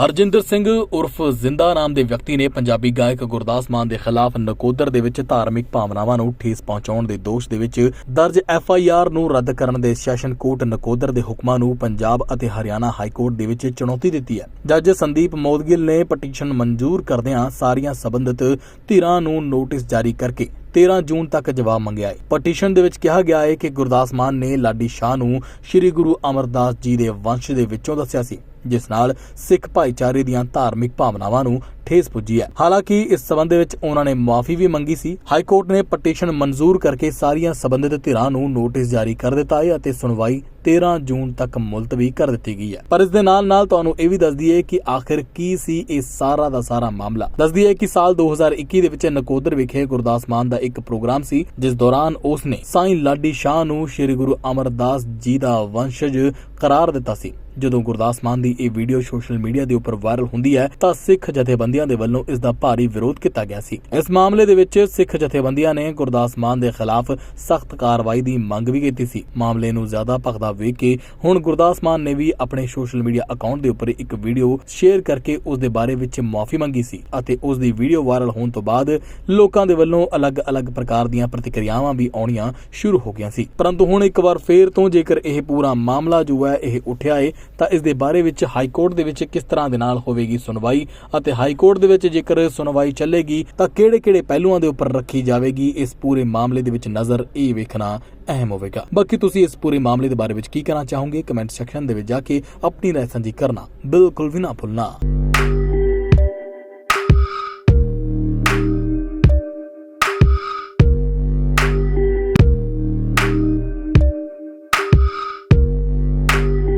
ਹਰਜਿੰਦਰ ਸਿੰਘ ਉਰਫ ਜ਼ਿੰਦਾ ਨਾਮ ਦੇ ਵਿਅਕਤੀ ਨੇ ਪੰਜਾਬੀ ਗਾਇਕ ਗੁਰਦਾਸ ਮਾਨ ਦੇ ਖਿਲਾਫ ਨਕੋਦਰ ਦੇ ਵਿੱਚ ਧਾਰਮਿਕ ਭਾਵਨਾਵਾਂ ਨੂੰ ਠੇਸ ਪਹੁੰਚਾਉਣ ਦੇ ਦੋਸ਼ ਦੇ ਵਿੱਚ ਦਰਜ ਐਫ ਆਈ ਆਰ ਨੂੰ ਰੱਦ ਕਰਨ ਦੇ ਸੈਸ਼ਨ ਕੋਰਟ ਨਕੋਦਰ ਦੇ ਹੁਕਮਾਂ ਨੂੰ ਪੰਜਾਬ ਅਤੇ ਹਰਿਆਣਾ ਹਾਈ ਕੋਰਟ ਦੇ ਵਿੱਚ ਚੁਣੌਤੀ ਦਿੱਤੀ ਹੈ। ਜੱਜ ਸੰਦੀਪ ਮੋਦਗਿਲ ਨੇ ਪਟੀਸ਼ਨ ਮਨਜ਼ੂਰ ਕਰਦਿਆਂ ਸਾਰੀਆਂ ਸਬੰਧਤ ਧਿਰਾਂ ਨੂੰ ਨੋਟਿਸ ਜਾਰੀ ਕਰਕੇ 13 ਜੂਨ ਤੱਕ ਜਵਾਬ ਮੰਗਿਆ ਹੈ। ਪਟੀਸ਼ਨ ਦੇ ਵਿੱਚ ਕਿਹਾ ਗਿਆ ਹੈ ਕਿ ਗੁਰਦਾਸ ਮਾਨ ਨੇ ਲਾਡੀ ਸ਼ਾਹ ਨੂੰ ਸ੍ਰੀ ਗੁਰੂ ਅਮਰਦਾਸ ਜੀ ਦੇ ਵੰਸ਼ ਦੇ ਵਿੱਚੋਂ ਦੱਸਿਆ ਸੀ। ਜਿਸ ਨਾਲ ਸਿੱਖ ਭਾਈਚਾਰੇ ਦੀਆਂ ਧਾਰਮਿਕ ਭਾਵਨਾਵਾਂ ਨੂੰ ਠੇਸ ਪੁੱਜੀ ਹੈ। ਹਾਲਾਂਕਿ ਇਸ ਸਬੰਧ ਵਿੱਚ ਉਹਨਾਂ ਨੇ ਮਾਫੀ ਵੀ ਮੰਗੀ ਸੀ। ਹਾਈ ਕੋਰਟ ਨੇ ਪਟੀਸ਼ਨ ਮਨਜ਼ੂਰ ਕਰਕੇ ਸਾਰੀਆਂ ਸਬੰਧਿਤ ਧਿਰਾਂ ਨੂੰ ਨੋਟਿਸ ਜਾਰੀ ਕਰ ਦਿੱਤਾ ਹੈ ਅਤੇ ਸੁਣਵਾਈ 13 ਜੂਨ ਤੱਕ ਮੁਲਤਵੀ ਕਰ ਦਿੱਤੀ ਗਈ ਹੈ। ਪਰ ਇਸ ਦੇ ਨਾਲ ਨਾਲ ਤੁਹਾਨੂੰ ਇਹ ਵੀ ਦੱਸ ਦਈਏ ਕਿ ਆਖਿਰ ਕੀ ਸੀ ਇਹ ਸਾਰਾ ਦਾ ਸਾਰਾ ਮਾਮਲਾ? ਦੱਸ ਦਈਏ ਕਿ ਸਾਲ 2021 ਦੇ ਵਿੱਚ ਨਕੋਦਰ ਵਿਖੇ ਗੁਰਦਾਸ ਮਾਨ ਦਾ ਇੱਕ ਪ੍ਰੋਗਰਾਮ ਸੀ, ਜਿਸ ਦੌਰਾਨ ਉਸ ਨੇ ਸਾਈਂ ਲਾਡੀ ਸ਼ਾਹ ਨੂੰ ਸ੍ਰੀ ਗੁਰੂ ਅਮਰਦਾਸ ਜੀ ਦਾ ਵੰਸ਼ਜ ਕਰਾਰ ਦਿੱਤਾ ਸੀ। ਜਦੋਂ ਗੁਰਦਾਸ ਮਾਨ ਦੀ ਇਹ ਵੀਡੀਓ ਸੋਸ਼ਲ ਮੀਡੀਆ ਦੇ ਉੱਪਰ ਵਾਇਰਲ ਹੁੰਦੀ ਹੈ, ਤਾਂ ਸਿੱਖ ਜਥੇਬੰਦੀਆਂ ਦੇ ਵੱਲੋਂ ਇਸ ਦਾ ਭਾਰੀ ਵਿਰੋਧ ਕੀਤਾ ਗਿਆ ਸੀ। ਇਸ ਮਾਮਲੇ ਦੇ ਵਿੱਚ ਸਿੱਖ ਜਥੇਬੰਦੀਆਂ ਨੇ ਗੁਰਦਾਸ ਮਾਨ ਦੇ ਖਿਲਾਫ ਸਖਤ ਕਾਰਵਾਈ ਦੀ ਮੰਗ ਵੀ ਕੀਤੀ ਸੀ। ਮਾਮਲੇ ਨੂੰ ਜ਼ਿਆਦਾ ਭਖਦਾ ਵੇਖ ਕੇ ਹੁਣ ਗੁਰਦਾਸ ਮਾਨ ਨੇ ਵੀ ਆਪਣੇ ਸੋਸ਼ਲ ਮੀਡੀਆ ਅਕਾਊਂਟ ਦੇ ਉੱਪਰ ਇੱਕ ਵੀਡੀਓ ਸ਼ੇਅਰ ਕਰਕੇ ਉਸ ਦੇ ਬਾਰੇ ਵਿੱਚ ਮਾਫੀ ਮੰਗੀ ਸੀ ਅਤੇ ਉਸ ਦੀ ਵੀਡੀਓ ਵਾਇਰਲ ਹੋਣ ਤੋਂ ਬਾਅਦ ਲੋਕਾਂ ਦੇ ਵੱਲੋਂ ਅਲੱਗ-ਅਲੱਗ ਪ੍ਰਕਾਰ ਦੀਆਂ ਪ੍ਰਤੀਕਿਰਿਆਵਾਂ ਵੀ ਆਉਣੀਆਂ ਸ਼ੁਰੂ ਹੋ ਗਈਆਂ ਸੀ। ਪਰੰਤੂ ਹੁਣ ਇੱਕ ਵਾਰ ਫੇਰ ਤੋਂ ਜੇਕਰ ਇਹ ਪੂਰਾ ਮਾਮਲਾ ਜੋ ਹੈ, ਇਹ ਉੱਠਿਆ ਏ ਤਾਂ ਇਸ ਦੇ ਬਾਰੇ ਵਿੱਚ ਹਾਈ ਕੋਰਟ ਦੇ ਵਿੱਚ ਕਿਸ ਤਰ੍ਹਾਂ ਦੇ ਨਾਲ ਹੋਵੇਗੀ ਸੁਣਵਾਈ ਅਤੇ ਹਾਈ ਕੋਰਟ ਦੇ ਵਿੱਚ ਜੇਕਰ ਸੁਣਵਾਈ ਚੱਲੇਗੀ ਤਾਂ ਕਿਹੜੇ-ਕਿਹੜੇ ਪਹਿਲੂਆਂ ਦੇ ਉੱਪਰ ਰੱਖੀ ਜਾਵੇਗੀ, ਇਸ ਪੂਰੇ ਮਾਮਲੇ ਦੇ ਵਿੱਚ ਨਜ਼ਰ ਇਹ ਵੇਖਣਾ ਅਹਿਮ ਹੋਵੇਗਾ। ਬਾਕੀ ਤੁਸੀਂ ਇਸ ਪੂਰੇ ਮਾਮਲੇ ਦੇ ਬਾਰੇ ਵਿੱਚ ਕੀ ਕਹਿਣਾ ਚਾਹੋਗੇ? ਕਮੈਂਟ ਸੈਕਸ਼ਨ ਦੇ ਵਿੱਚ ਜਾ ਕੇ ਆਪਣੀ ਰਾਏ ਸਾਂਝੀ ਕਰਨਾ ਬਿਲਕੁਲ ਵੀ ਨਾ ਭੁੱਲਣਾ।